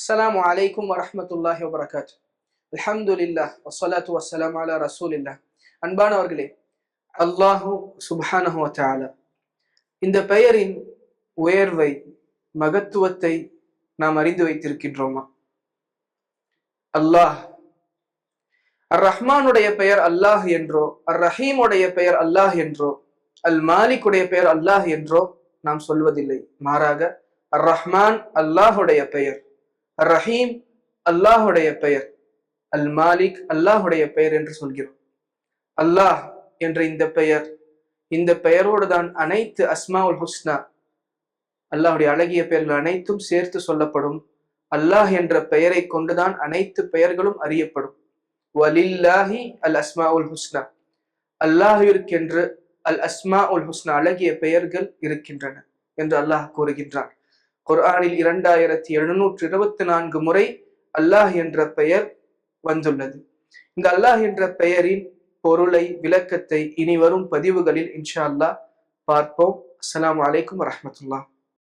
அஸ்ஸலாமு அலைக்கும் வரஹ்மத்துல்லாஹி வபரகாத் அல்ஹம்துலில்லாஹ் வஸ்ஸலாத்து வஸ்ஸலாமு அலா ரசூலில்லாஹ் அன்பானவர்களே அல்லாஹு சுபானஹு இந்த பெயரின் உயர்வை மகத்துவத்தை நாம் அறிந்து வைத்திருக்கின்றோமா? அல்லாஹ் அர் ரஹ்மானுடைய பெயர் அல்லாஹ் என்றோ அர் ரஹீமுடைய பெயர் அல்லாஹ் என்றோ அல் மாலிக்குடைய பெயர் அல்லாஹ் என்றோ நாம் சொல்வதில்லை. மாறாக அர் ரஹ்மான் அல்லாஹுடைய பெயர். ரஹீம் அல்லாஹுடைய பெயர். அல் மாலிக் அல்லாஹுடைய பெயர் என்று சொல்கிறோம். அல்லாஹ் என்ற இந்த பெயர் இந்த பெயரோடு தான் அனைத்து அஸ்மாவுல் ஹுஸ்னா அல்லாஹுடைய அழகிய பெயர்கள் அனைத்தும் சேர்த்து சொல்லப்படும். அல்லாஹ் என்ற பெயரை கொண்டுதான் அனைத்து பெயர்களும் அறியப்படும். வலில்லாஹி அல் அஸ்மா உல் ஹுஸ்னா அல்லாஹிற்கென்று அல் அஸ்மா உல் ஹுஸ்னா அழகிய பெயர்கள் இருக்கின்றன என்று அல்லாஹ் கூறுகின்றான். குர்ஆனில் இரண்டாயிரத்தி எழுநூற்று இருபத்தி நான்கு முறை அல்லாஹ் என்ற பெயர் வந்துள்ளது. இந்த அல்லாஹ் என்ற பெயரின் பொருளை விளக்கத்தை இனி வரும் பதிவுகளில் இன்ஷா அல்லாஹ் பார்ப்போம். அஸ்லாம் வலைக்கம் வரமத்துல்லா